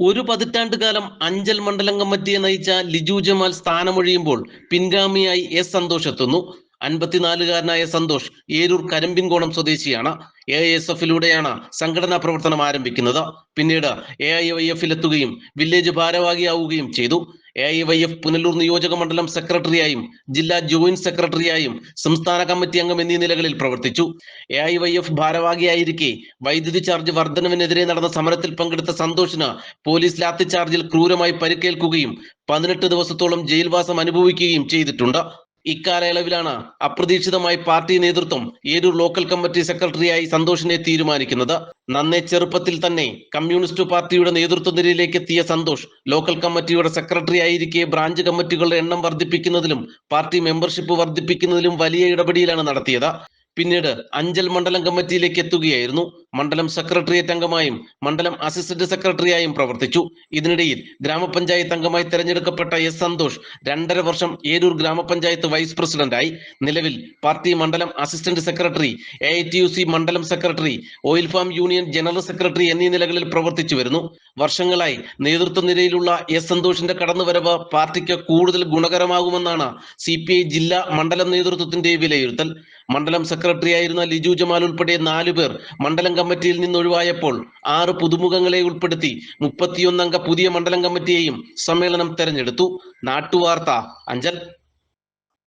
ഒരു പതിറ്റാണ്ട് കാലം അഞ്ചൽ മണ്ഡലം കമ്മിറ്റിയെ നയിച്ച ലിജു ജമാൽ സ്ഥാനമൊഴിയുമ്പോൾ പിൻഗാമിയായി എസ് സന്തോഷ് എത്തുന്നു. അൻപത്തിനാലുകാരനായ സന്തോഷ് ഏരൂർ കരമ്പിൻകോണം സ്വദേശിയാണ്. എ എസ് എഫിലൂടെയാണ് സംഘടനാ പ്രവർത്തനം ആരംഭിക്കുന്നത്. പിന്നീട് എ ഐ വൈ എഫിലെത്തുകയും വില്ലേജ് ഭാരവാഹിയാവുകയും ചെയ്തു. A I Y F Punalur നിയോജക മണ്ഡലം സെക്രട്ടറിയായും ജില്ലാ ജോയിന്റ് സെക്രട്ടറിയായും സംസ്ഥാന കമ്മിറ്റി അംഗം എന്നീ നിലകളിൽ പ്രവർത്തിച്ചു. എ ഐ വൈ എഫ് ഭാരവാഹിയായിരിക്കെ വൈദ്യുതി ചാർജ് വർധനവിനെതിരെ നടന്ന സമരത്തിൽ പങ്കെടുത്ത സന്തോഷിന് പോലീസ് ലാത്തി ചാർജിൽ ക്രൂരമായി പരിക്കേൽക്കുകയും പതിനെട്ട് ദിവസത്തോളം ജയിൽവാസം അനുഭവിക്കുകയും ചെയ്തിട്ടുണ്ട്. ഇക്കാലയളവിലാണ് അപ്രതീക്ഷിതമായി പാർട്ടി നേതൃത്വം ഏരൂർ ലോക്കൽ കമ്മിറ്റി സെക്രട്ടറിയായി സന്തോഷിനെ തീരുമാനിക്കുന്നത്. നന്നേ ചെറുപ്പത്തിൽ തന്നെ കമ്മ്യൂണിസ്റ്റ് പാർട്ടിയുടെ നേതൃത്വ നിരയിലേക്ക് എത്തിയ സന്തോഷ് ലോക്കൽ കമ്മിറ്റിയുടെ സെക്രട്ടറി ആയിരിക്കെ ബ്രാഞ്ച് കമ്മിറ്റികളുടെ എണ്ണം വർദ്ധിപ്പിക്കുന്നതിലും പാർട്ടി മെമ്പർഷിപ്പ് വർദ്ധിപ്പിക്കുന്നതിലും വലിയ ഇടപെടലാണ് നടത്തിയത്. പിന്നീട് അഞ്ചൽ മണ്ഡലം കമ്മിറ്റിയിലേക്ക് എത്തുകയായിരുന്നു. മണ്ഡലം സെക്രട്ടേറിയറ്റ് അംഗമായും മണ്ഡലം അസിസ്റ്റന്റ് സെക്രട്ടറിയായും പ്രവർത്തിച്ചു. ഇതിനിടയിൽ ഗ്രാമപഞ്ചായത്ത് അംഗമായി തെരഞ്ഞെടുക്കപ്പെട്ട എസ് സന്തോഷ് രണ്ടര വർഷം ഏരൂർ ഗ്രാമപഞ്ചായത്ത് വൈസ് പ്രസിഡന്റായി. നിലവിൽ പാർട്ടി മണ്ഡലം അസിസ്റ്റന്റ് സെക്രട്ടറി എ മണ്ഡലം secretary oil farm union general secretary എന്നീ നിലകളിൽ പ്രവർത്തിച്ചു വരുന്നു. വർഷങ്ങളായി നേതൃത്വ നിരയിലുള്ള എസ് സന്തോഷിന്റെ കടന്നുവരവ് പാർട്ടിക്ക് കൂടുതൽ ഗുണകരമാകുമെന്നാണ് സി ജില്ലാ മണ്ഡലം നേതൃത്വത്തിന്റെ വിലയിരുത്തൽ. മണ്ഡലം സെക്രട്ടറി ആയിരുന്ന ലിജു ജമാൽ ഉൾപ്പെടെ നാലു പേർ മണ്ഡലം കമ്മിറ്റിയിൽ നിന്ന് ഒഴിവായപ്പോൾ ആറ് പുതുമുഖങ്ങളെ ഉൾപ്പെടുത്തി മുപ്പത്തിയൊന്നംഗ പുതിയ മണ്ഡലം കമ്മിറ്റിയെയും സമ്മേളനം തെരഞ്ഞെടുത്തു. നാട്ടുവാർത്ത അഞ്ചൽ.